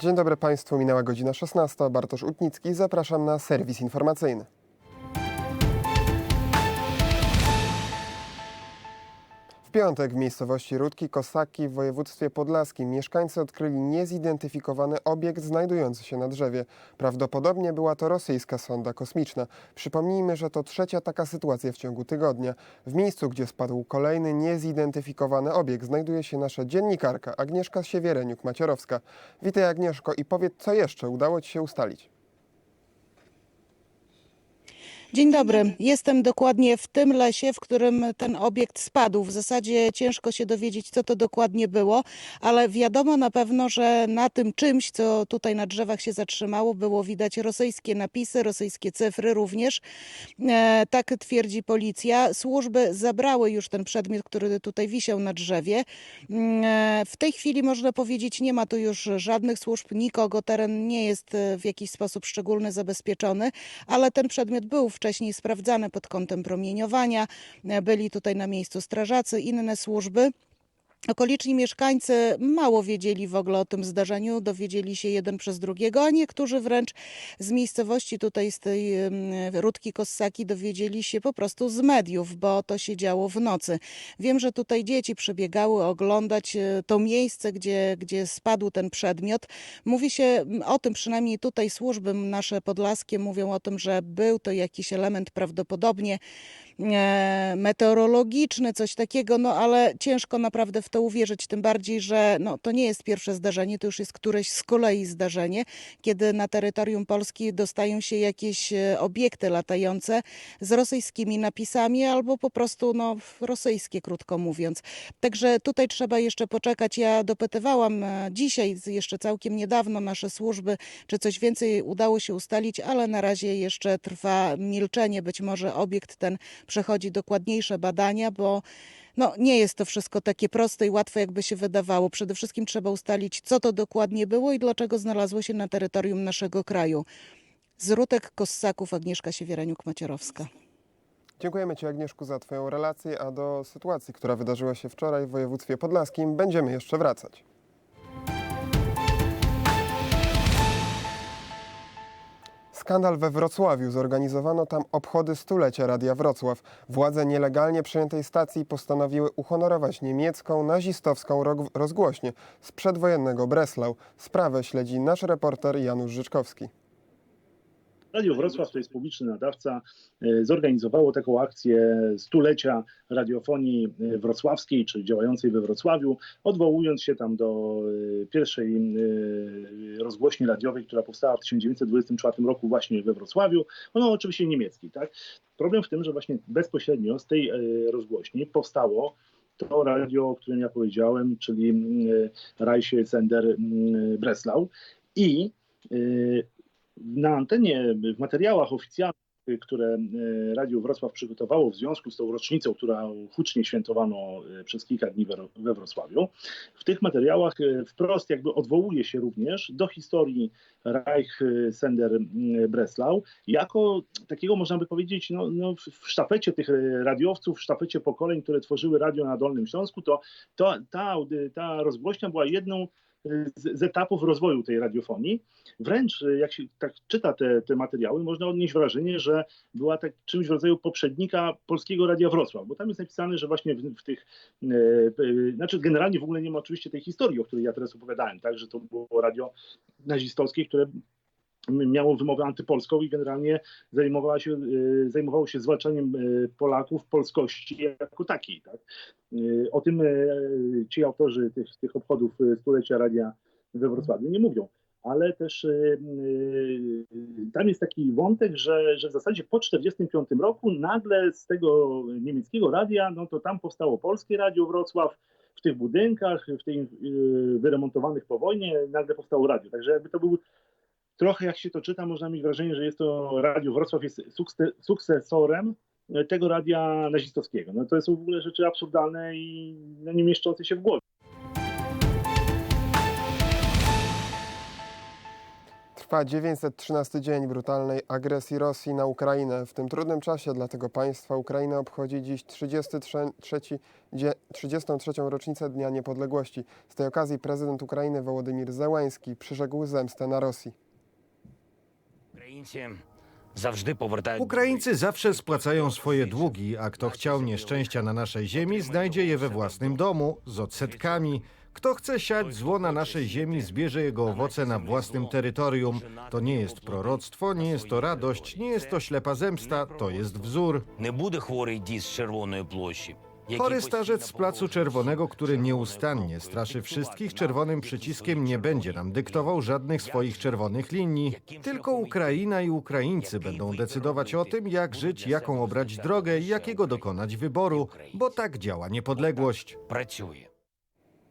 Dzień dobry Państwu, minęła godzina 16. Bartosz Utnicki, zapraszam na serwis informacyjny. W piątek w miejscowości Rudki Kosaki w województwie podlaskim mieszkańcy odkryli niezidentyfikowany obiekt znajdujący się na drzewie. Prawdopodobnie była to rosyjska sonda kosmiczna. Przypomnijmy, że to trzecia taka sytuacja w ciągu tygodnia. W miejscu, gdzie spadł kolejny niezidentyfikowany obiekt znajduje się nasza dziennikarka Agnieszka Siewiereniuk-Macierowska. Witaj Agnieszko i powiedz, co jeszcze udało Ci się ustalić. Dzień dobry. Jestem dokładnie w tym lesie, w którym ten obiekt spadł. W zasadzie ciężko się dowiedzieć, co to dokładnie było, ale wiadomo na pewno, że na tym czymś, co tutaj na drzewach się zatrzymało, było widać rosyjskie napisy, rosyjskie cyfry również. E, tak twierdzi policja. Służby zabrały już ten przedmiot, który tutaj wisiał na drzewie. Mm, e, W tej chwili można powiedzieć, nie ma tu już żadnych służb, nikogo. Teren nie jest e, w jakiś sposób szczególny zabezpieczony, ale ten przedmiot był wcześniej sprawdzany pod kątem promieniowania. Byli tutaj na miejscu strażacy, inne służby. Okoliczni mieszkańcy mało wiedzieli w ogóle o tym zdarzeniu, dowiedzieli się jeden przez drugiego, a niektórzy wręcz z miejscowości tutaj, z tej Rudki Kossaki dowiedzieli się po prostu z mediów, bo to się działo w nocy. Wiem, że tutaj dzieci przybiegały oglądać e, to miejsce, gdzie, gdzie spadł ten przedmiot. Mówi się o tym, przynajmniej tutaj służby nasze podlaskie mówią o tym, że był to jakiś element prawdopodobnie meteorologiczny, coś takiego, no ale ciężko naprawdę w to uwierzyć, tym bardziej, że no, to nie jest pierwsze zdarzenie, to już jest któreś z kolei zdarzenie, kiedy na terytorium Polski dostają się jakieś e, obiekty latające z rosyjskimi napisami albo po prostu no, rosyjskie, krótko mówiąc. Także tutaj trzeba jeszcze poczekać. Ja dopytywałam e, dzisiaj, jeszcze całkiem niedawno, nasze służby, czy coś więcej udało się ustalić, ale na razie jeszcze trwa milczenie. Być może obiekt ten przechodzi dokładniejsze badania, bo no, nie jest to wszystko takie proste i łatwe, jakby się wydawało. Przede wszystkim trzeba ustalić, co to dokładnie było i dlaczego znalazło się na terytorium naszego kraju. Z Rutek Kossaków Agnieszka Siewiereniuk-Macierowska. Dziękujemy Ci Agnieszku za Twoją relację, a do sytuacji, która wydarzyła się wczoraj w województwie podlaskim będziemy jeszcze wracać. Skandal we Wrocławiu. Zorganizowano tam obchody stulecia Radia Wrocław. Władze nielegalnie przejętej stacji postanowiły uhonorować niemiecką, nazistowską rozgłośnię z przedwojennego Breslau. Sprawę śledzi nasz reporter Janusz Życzkowski. Radio Wrocław, to jest publiczny nadawca, e, zorganizowało taką akcję stulecia radiofonii e, wrocławskiej, czyli działającej we Wrocławiu, odwołując się tam do e, pierwszej rozgłośni radiowej, która powstała w 1924 roku właśnie we Wrocławiu. Ono oczywiście niemieckiej, tak? Problem w tym, że właśnie bezpośrednio z tej rozgłośni powstało to radio, o którym ja powiedziałem, czyli e, Reiche Sender mm, Breslau i na antenie, w materiałach oficjalnych, które e, Radio Wrocław przygotowało w związku z tą rocznicą, która hucznie świętowano e, przez kilka dni we, Wrocławiu, w tych materiałach e, wprost jakby odwołuje się również do historii Reich Sender Breslau, jako takiego można by powiedzieć no, no, w- sztafecie tych radiowców, w sztafecie pokoleń, które tworzyły radio na Dolnym Śląsku, to, to ta, ta rozgłośnia była jedną z, z etapów rozwoju tej radiofonii. Wręcz e, jak się tak czyta te, te materiały, można odnieść wrażenie, że była tak czymś w rodzaju poprzednika Polskiego Radia Wrocław, bo tam jest napisane, że właśnie w, w tych, e, e, znaczy generalnie w ogóle nie ma oczywiście tej historii, o której ja teraz opowiadałem, tak, że to było radio nazistowskie, które miało wymowę antypolską i generalnie zajmowało się, e, zajmowało się zwalczaniem e, Polaków polskości jako takiej. Tak? E, O tym ci autorzy tych, tych obchodów stulecia radia we Wrocławiu nie mówią. Ale też tam jest taki wątek, że, że w zasadzie po 1945 roku nagle z tego niemieckiego radia, no to tam powstało polskie radio Wrocław, w tych budynkach, w tych wyremontowanych po wojnie, nagle powstało radio. Także jakby to był trochę jak się to czyta, można mieć wrażenie, że jest to Radio Wrocław jest sukce- sukcesorem tego radia nazistowskiego. No to są w ogóle rzeczy absurdalne i no, nie mieszczące się w głowie. Trwa 913 dzień brutalnej agresji Rosji na Ukrainę. W tym trudnym czasie dla tego państwa Ukraina obchodzi dziś 33, dzie- 33. rocznicę Dnia Niepodległości. Z tej okazji prezydent Ukrainy Wołodymir Zełański przyrzekł zemstę na Rosji. Ukraińcy zawsze spłacają swoje długi, a kto chciał nieszczęścia na naszej ziemi, znajdzie je we własnym domu, z odsetkami. Kto chce siać zło na naszej ziemi, zbierze jego owoce na własnym terytorium. To nie jest proroctwo, nie jest to radość, nie jest to ślepa zemsta, to jest wzór. Nie będzie chory dziś z Czerwonej Plosi. який Chory starzec z постійно Placu Czerwonego, który nieustannie straszy wszystkich czerwonym przyciskiem, nie będzie nam dyktował żadnych swoich czerwonych linii. Tylko Ukraina i Ukraińcy będą decydować o tym, jak żyć, jaką obrać drogę i jakiego dokonać wyboru, bo tak działa niepodległość. працює.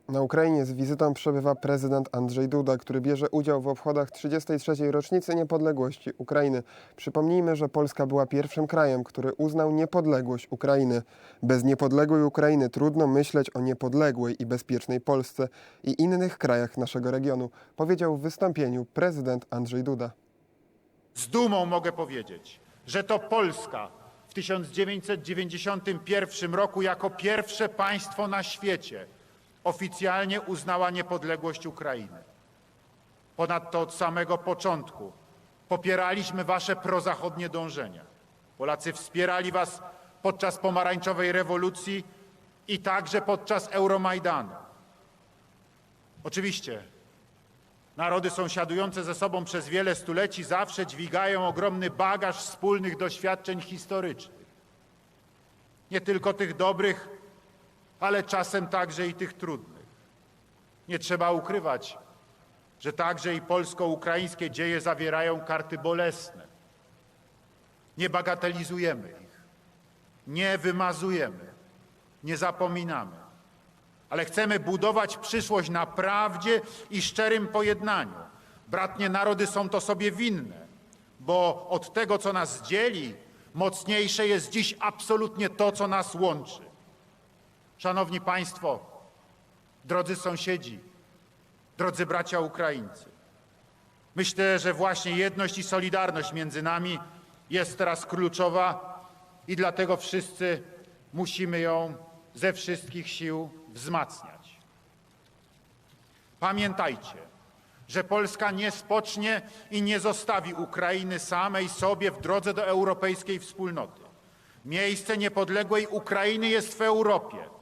Na Ukrainie z wizytą przebywa prezydent Andrzej Duda, który bierze udział w obchodach 33. rocznicy niepodległości Ukrainy. Przypomnijmy, że Polska była pierwszym krajem, który uznał niepodległość Ukrainy. Bez niepodległej Ukrainy trudno myśleć o niepodległej i bezpiecznej Polsce i innych krajach naszego regionu, powiedział w wystąpieniu prezydent Andrzej Duda. Z dumą mogę powiedzieć, że to Polska w 1991 roku jako pierwsze państwo na świecie oficjalnie uznała niepodległość Ukrainy. Ponadto od samego początku popieraliśmy wasze prozachodnie dążenia. Polacy wspierali was podczas pomarańczowej rewolucji i także podczas Euromajdanu. Oczywiście Narody sąsiadujące ze sobą przez wiele stuleci zawsze dźwigają ogromny bagaż wspólnych doświadczeń historycznych. Nie tylko tych dobrych, ale czasem także i tych trudnych. Nie trzeba ukrywać, że także i polsko-ukraińskie dzieje zawierają karty bolesne. Nie bagatelizujemy ich, nie wymazujemy, nie zapominamy ale chcemy budować przyszłość na prawdzie i szczerym pojednaniu. Bratnie narody są to sobie winne, bo od tego, co nas dzieli, mocniejsze jest dziś absolutnie to, co nas łączy. Szanowni Państwo, drodzy sąsiedzi, drodzy bracia Ukraińcy, myślę, że właśnie jedność i solidarność między nami jest teraz kluczowa i dlatego wszyscy musimy ją ze wszystkich sił wzmacniać. Pamiętajcie, że Polska nie spocznie i nie zostawi Ukrainy samej sobie w drodze do europejskiej wspólnoty. Miejsce niepodległej Ukrainy jest w Europie.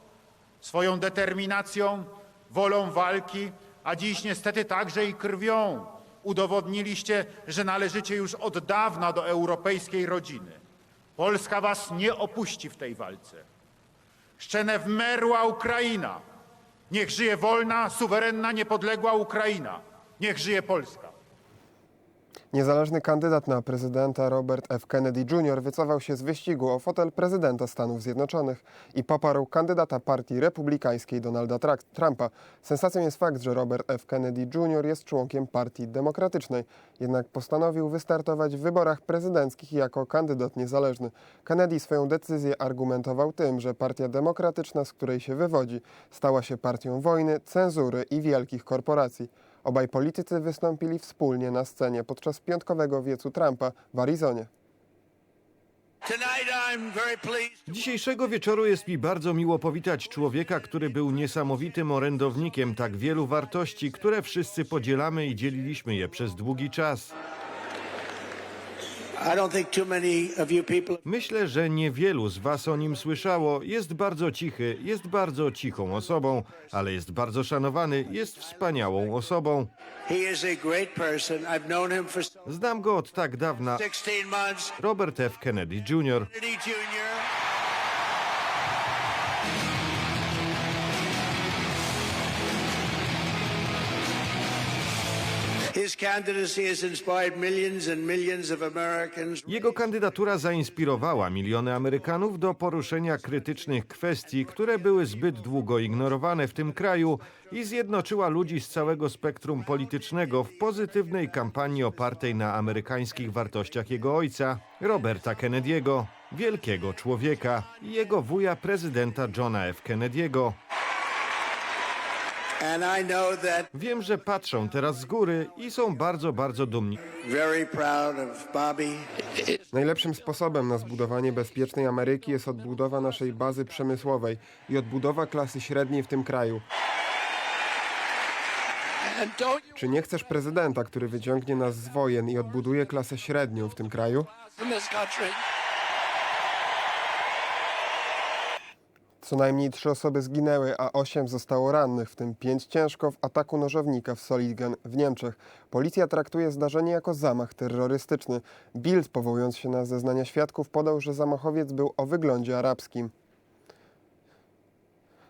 Swoją determinacją, wolą walki, a dziś niestety także i krwią udowodniliście, że należycie już od dawna do europejskiej rodziny. Polska was nie opuści w tej walce. Szczene wmerła Ukraina. Niech żyje wolna, suwerenna, niepodległa Ukraina. Niech żyje Polska. Niezależny kandydat na prezydenta Robert F. Kennedy Jr. wycofał się z wyścigu o fotel prezydenta Stanów Zjednoczonych i poparł kandydata partii republikańskiej Donalda Trumpa. Sensacją jest fakt, że Robert F. Kennedy Jr. jest członkiem partii demokratycznej, jednak postanowił wystartować w wyborach prezydenckich jako kandydat niezależny. Kennedy swoją decyzję argumentował tym, że partia demokratyczna, z której się wywodzi, stała się partią wojny, cenzury i wielkich korporacji. Obaj politycy wystąpili wspólnie na scenie podczas piątkowego wiecu Trumpa w Arizonie. Dzisiejszego wieczoru jest mi bardzo miło powitać człowieka, który był niesamowitym orędownikiem tak wielu wartości, które wszyscy podzielamy i dzieliliśmy je przez długi czas. Myślę, że niewielu z was o nim słyszało. Jest bardzo cichy, jest bardzo cichą osobą, ale jest bardzo szanowany, jest wspaniałą osobą. Znam go od tak dawna. 16 months. Robert F. Kennedy Jr. Jego kandydatura zainspirowała miliony Amerykanów do poruszenia krytycznych kwestii, które były zbyt długo ignorowane w tym kraju i zjednoczyła ludzi z całego spektrum politycznego w pozytywnej kampanii opartej na amerykańskich wartościach jego ojca, Roberta Kennedy'ego, wielkiego człowieka i jego wuja prezydenta Johna F. Kennedy'ego. Wiem, że patrzą teraz z góry i są bardzo, bardzo dumni. Najlepszym sposobem na zbudowanie bezpiecznej Ameryki jest odbudowa naszej bazy przemysłowej i odbudowa klasy średniej w tym kraju. Czy nie chcesz prezydenta, który wyciągnie nas z wojen i odbuduje klasę średnią w tym kraju? Co najmniej trzy osoby zginęły, a osiem zostało rannych, w tym pięć ciężko w ataku nożownika w Solingen w Niemczech. Policja traktuje zdarzenie jako zamach terrorystyczny. Bild, powołując się na zeznania świadków, podał, że zamachowiec był o wyglądzie arabskim.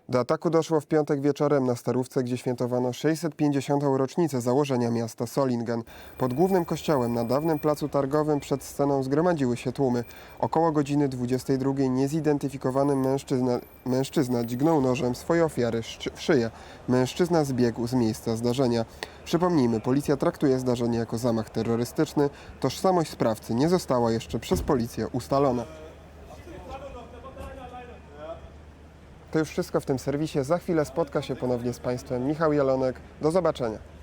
Do ataku doszło w piątek wieczorem na Starówce, gdzie świętowano 650. rocznicę założenia miasta Solingen. Pod głównym kościołem na dawnym placu targowym przed sceną zgromadziły się tłumy. Około godziny 22 niezidentyfikowany mężczyzna, mężczyzna dźgnął nożem swoje ofiary w szyję. Mężczyzna zbiegł z miejsca zdarzenia. Przypomnijmy, policja traktuje zdarzenie jako zamach terrorystyczny. Tożsamość sprawcy nie została jeszcze przez policję ustalona. To już wszystko w tym serwisie. Za chwilę spotka się ponownie z Państwem Michał Jelonek. Do zobaczenia.